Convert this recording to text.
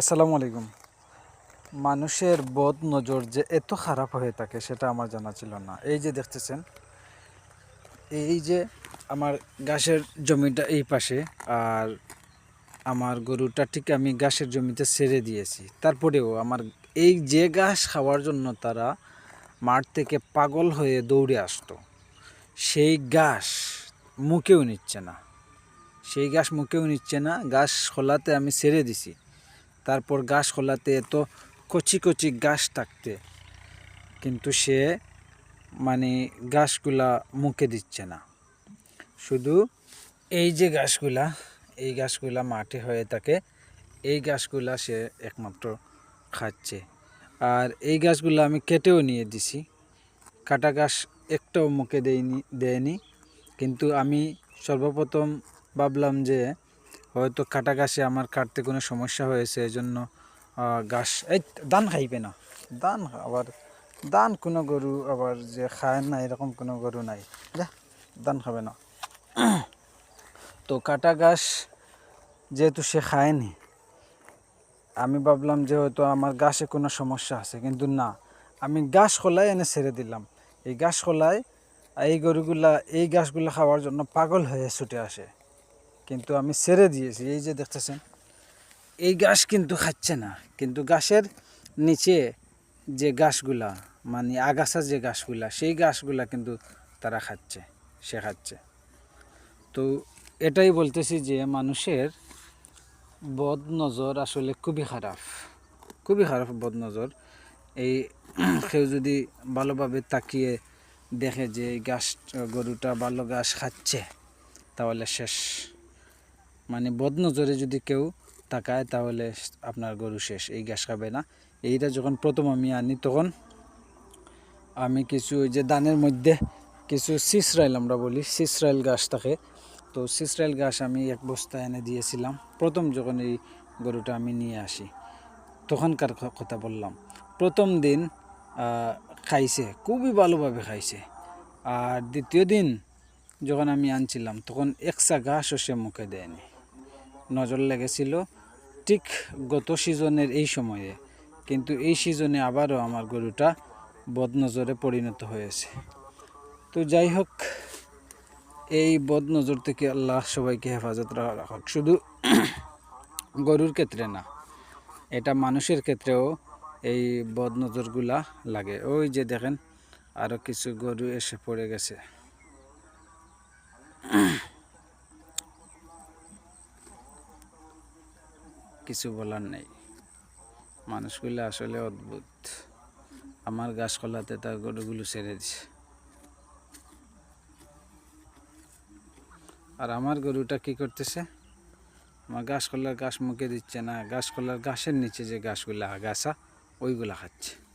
আসসালামু আলাইকুম। মানুষের বদ নজর যে এত খারাপ হয়ে থাকে সেটা আমার জানা ছিল না। এই যে দেখতেছেন, এই যে আমার গাছের জমিটা এই পাশে আর আমার গরুটা ঠিক আমি গাছের জমিতে ছেড়ে দিয়েছি। তারপরেও আমার এই যে ঘাস খাওয়ার জন্য তারা মাঠ থেকে পাগল হয়ে দৌড়ে আসতো। সেই ঘাস মুখেও নিচ্ছে না। সেই ঘাস মুখেও নিচ্ছে না। ঘাস খোলাতে আমি ছেড়ে দিছি। তারপর ঘাস খোলাতে এত কচি কচি গাছ থাকতে। কিন্তু সে মানে গাছগুলা মুখে দিচ্ছে না। শুধু এই যে গাছগুলা, এই গাছগুলা মাঠে হয়ে থাকে, এই গাছগুলা সে একমাত্র খাচ্ছে। আর এই গাছগুলো আমি কেটেও নিয়ে দিছি। কাটা গাছ একটাও মুখে দেয়নি দেয়নি। কিন্তু আমি সর্বপ্রথম ভাবলাম যে হয়তো কাটা গাছে আমার কাটতে কোনো সমস্যা হয়েছে এই জন্য আহ, ঘাস এই দান খাইবে না। ধান আবার দান কোনো গরু আবার যে খায় না এরকম কোনো গরু নাই। যা দান খাবে না। তো কাটা গাছ যেহেতু সে খায়নি আমি ভাবলাম যে হয়তো আমার গাছে কোনো সমস্যা আছে কিন্তু না আমি গাছ খোলায় এনে ছেড়ে দিলাম। এই গাছ খোলায় এই গরুগুলা এই গাছগুলো খাওয়ার জন্য পাগল হয়ে ছুটে আসে। কিন্তু আমি ছেড়ে দিয়েছি, এই যে দেখতেছেন, এই গাছ কিন্তু খাচ্ছে না। কিন্তু গাছের নিচে যে গাছগুলা মানে আগাছা যে গাছগুলা, সেই গাছগুলা কিন্তু তারা খাচ্ছে, সে খাচ্ছে। তো এটাই বলতেছি যে মানুষের বদ নজর আসলে খুবই খারাপ খুবই খারাপ বদ নজর এই কেউ যদি ভালোভাবে তাকিয়ে দেখে যে এই গাছ, গরুটা ভালো ঘাস খাচ্ছে, তাহলে শেষ। মানে বদনজরে যদি কেউ তাকায়, তাহলে আপনার গরু শেষ, এই গ্যাস খাবে না। এইটা যখন প্রথম আমি আনি, তখন আমি কিছু ওই যে দানের মধ্যে কিছু সিসরাইল আমরা বলি, সিসরাইল গাছ থাকে। তো সিসরাইল গাছ আমি এক বস্তা এনে দিয়েছিলাম। প্রথম যখন এই গরুটা আমি নিয়ে আসি, তখনকার কথা বললাম। প্রথম দিন খাইছে, খুবই ভালোভাবে খাইছে। আর দ্বিতীয় দিন যখন আমি আনছিলাম, তখন একসা ঘাসও সে মুখে দেয়নি। নজর লেগেছিল ঠিক গত সিজনের এই সময়ে। কিন্তু এই সিজনে আবারও আমার গরুটা বদনজরে পরিণত হয়েছে। তো যাই হোক, এই বদনজর থেকে আল্লাহ সবাইকে হেফাজত রাখুক। শুধু গরুর ক্ষেত্রে না, এটা মানুষের ক্ষেত্রেও এই বদনজরগুলা লাগে। ওই যে দেখেন আরও কিছু গরু এসে পড়ে গেছে। কিছু বলার নেই। মানুষগুলো আসলে অদ্ভুত। আমার গাছ খোলাতে তার গরুগুলো ছেড়ে দিছে। আর আমার গরুটা কি করতেছে? আমার গাছ খোলার গাছ মুখে দিচ্ছে না। গাছকলার গাছের নিচে যে গাছগুলা আগাছা, ওইগুলা খাচ্ছে।